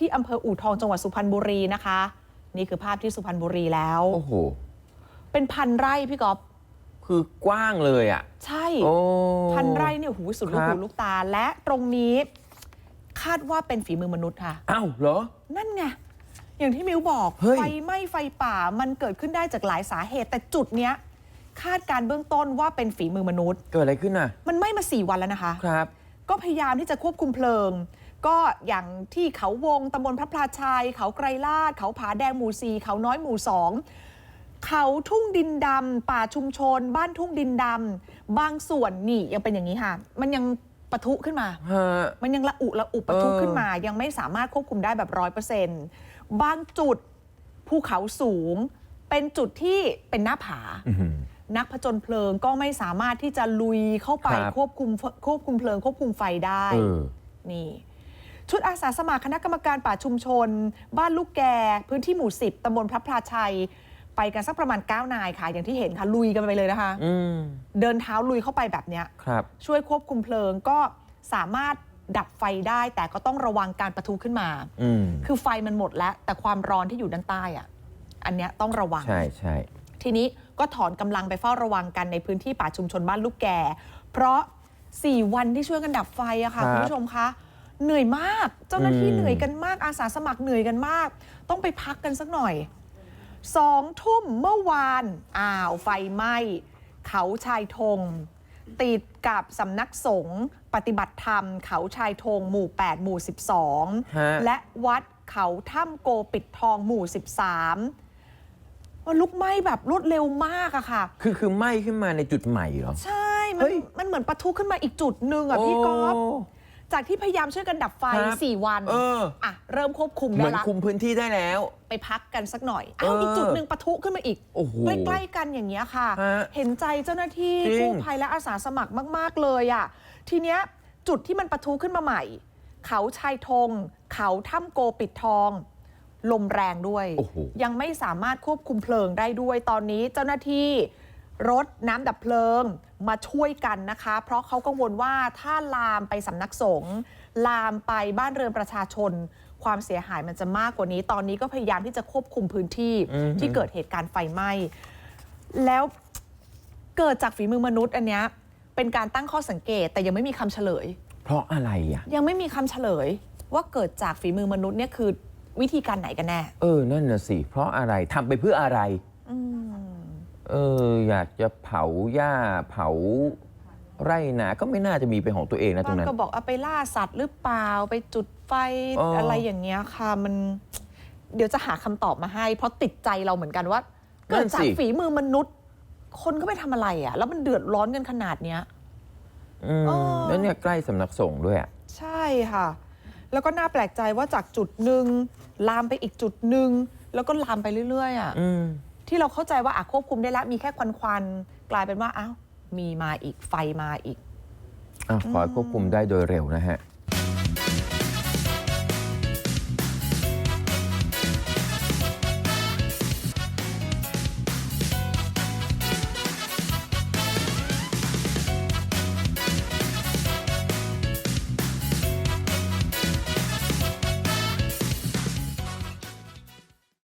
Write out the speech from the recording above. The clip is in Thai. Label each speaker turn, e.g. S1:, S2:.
S1: ที่อำเภออู่ทองจังหวัดสุพรรณบุรีนะคะ นี่คือภาพที่สุพรรณบุรีแล้ว
S2: โอ้โห
S1: เป็นพันไร่พี่ก๊อฟ
S2: คือกว้างเลยอะ
S1: ใช่
S2: โอ้
S1: พันไร่เนี่ยหูสุดลูก
S2: ครั
S1: หู
S2: บ
S1: ลูกตา และตรงนี้คาดว่าเป็นฝีมือมนุษย์ค่ะ
S2: อ้าวเหรอ
S1: นั่นไง อย่างที่มิวบอก
S2: เฮ้ย
S1: ไฟไหม้ไฟป่ามันเกิดขึ้นได้จากหลายสาเหตุ แต่จุดเนี้ย คาดการณ์เบื้องต้นว่าเป็นฝีมือมนุษย์
S2: เกิดอะไรขึ้นน่ะ
S1: มันไหม้มาสี่วันแล้วนะคะ
S2: ครับ
S1: ก็พยายามที่จะควบคุมเพลิง ก็อย่างที่เขาวงตำบลพระพลาชัย เขาไกรลาด เขาผาแดงหมู่สี่เขาน้อยหมู่สองเขาทุ่งดินดำป่าชุมชน บ้านทุ่งดินดำบางส่วนนี่ยังเป็นอย่างนี้ค่ะ มันยังปะทุขึ้นมา
S2: ฮะ
S1: มันยังละอุละอุปะทุ
S2: เออ
S1: ขึ้นมา ยังไม่สามารถควบคุมได้แบบร้อยเปอร์เซ็นต์บางจุดภูเขาสูง เป็นจุดที่เป็นหน้าผา
S2: อื้อหือ
S1: นักผจญเพลิงก็ไม่สามารถที่จะลุยเข้าไป
S2: ครับ
S1: ควบคุมควบคุมเพลิงควบคุมไฟได้
S2: เออ
S1: นี่ ชุดอาสาสมัครคณะกรรมการป่าชุมชน บ้านลูกแก พื้นที่หมู่ 10ตำบลพระพลาชัย ไปกันสักประมาณ 9 นายค่ะ อย่างที่เห็นค่ะ ลุยกันไปเลยนะคะ
S2: อืม
S1: เดินเท้าลุยเข้าไปแบบเนี้ย
S2: ครับ
S1: ช่วยควบคุมเพลิงก็สามารถดับไฟได้ แต่ก็ต้องระวังการประทุขึ้นมา
S2: อืม
S1: คือไฟมันหมดแล้ว แต่ความร้อนที่อยู่ด้านใต้อะอันเนี้ยต้องระวัง
S2: ใช่ใช่
S1: ทีนี้ก็ถอนกำลังไปเฝ้าระวังกันในพื้นที่ป่าชุมชนบ้านลูกแก่ เพราะ 4 วันที่ช่วยกันดับไฟอะค่ะ
S2: ครับ
S1: คุณผู้ชมคะ เหนื่อยมาก เจ้าหน้าที่
S2: อืม
S1: เหนื่อยกันมากอาสาสมัครเหนื่อยกันมาก ต้องไปพักกันสักหน่อยสองทุ่มเมื่อวานอ้าวไฟไหม้เขาชายธงติดกับสำนักสงฆ์ปฏิบัติธรรม เขาชายธงหมู่ 8 หมู่ 12
S2: ฮะ
S1: และวัดเขาถ้ำโกปิดทองหมู่ 13มันลุกไหม้แบบรวดเร็วมากอะค่ะ
S2: คือคือไหม้ขึ้นมาในจุดใหม่เหรอ
S1: ใช่ มั
S2: เฮ้
S1: น
S2: ย
S1: มันเหมือนปะทุขึ้นมาอีกจุดหนึ่งอะพี่ก๊อฟ
S2: โจา
S1: กที่พยายามช่วยกันดับไฟ
S2: ครับ
S1: 4 วัน
S2: เออ
S1: อะเริ่มควบคุม
S2: เห
S1: ได้
S2: มือน
S1: ละ
S2: คุมพื้นที่ได้แล้ว
S1: ไปพักกันสักหน่อยอ้าว
S2: เอออี
S1: อีกจุดหนึ่งปะทุขึ้นมาอีก
S2: โอ้โห
S1: ใกล้ ๆ กันอย่างเงี้ยค่ะ
S2: ฮะ
S1: เห็นใจเจ้าหน้าที่
S2: จริง
S1: กู้ภัยและอาสาสมัครมาก ๆ เลยอะทีเนี้ยจุดที่มันปะทุขึ้นมาใหม่ เขาชายธงเขาถ้ำโกปิดทอง ลมแรงด้วย
S2: โอ้โห
S1: ยังไม่สามารถควบคุมเพลิงได้ด้วยตอนนี้เจ้าหน้าที่ รถน้ำดับเพลิงมาช่วยกันนะคะ เพราะเขากังวลว่าถ้าลามไปสำนักสงฆ์ลามไปบ้านเรือนประชาชน ความเสียหายมันจะมากกว่านี้ ตอนนี้ก็พยายามที่จะควบคุมพื้นที่
S2: อือฮึ
S1: ที่เกิดเหตุการณ์ไฟไหม้ แล้วเกิดจากฝีมือมนุษย์อันเนี้ยเป็นการตั้งข้อสังเกตแต่ยังไม่มีคำเฉลย
S2: เพราะอะไรอะ
S1: ยังไม่มีคำเฉลย ว่าเกิดจากฝีมือมนุษย์เนี่ยคือวิธีการไหนกันแน่
S2: เออ นั่นน่ะสิ เพราะอะไรทำไปเพื่ออะไร
S1: อืม
S2: เอออยากจะเผาหญ้าเผาไร่นาก็ไม่น่าจะมีเป็นของตัวเองนะตร
S1: บาง
S2: งนั้น
S1: ก็บอกเอาไปล่าสัตว์หรือเปล่าไปจุดไฟ
S2: เอออ
S1: อะไรอย่างเงี้ยค่ะ มัน เดี๋ยวจะหาคำตอบมาให้ เพราะติดใจเราเหมือนกันว่า เกิดจากฝีมือมนุษย์ คนก็ไปทำอะไรอะ แล้วมันเดือดร้อนกันขนาดเนี้ย
S2: อืม
S1: เออ
S2: แล้วเนี่ยใกล้สำนักสงฆ์ด้วยอะ
S1: ใช่ค่ะ แล้วก็น่าแปลกใจว่าจากจุดหนึ่งลามไปอีกจุดหนึ่งแล้วก็ลามไปเรื่อยๆอะ
S2: อืม
S1: ที่เราเข้าใจว่าอะควบคุมได้แล้วมีแค่ควันควันๆกลายเป็นว่าอ้าวมีมาอีกไฟมาอีก
S2: อะขอให้ควบคุมได้โดยเร็วนะฮะ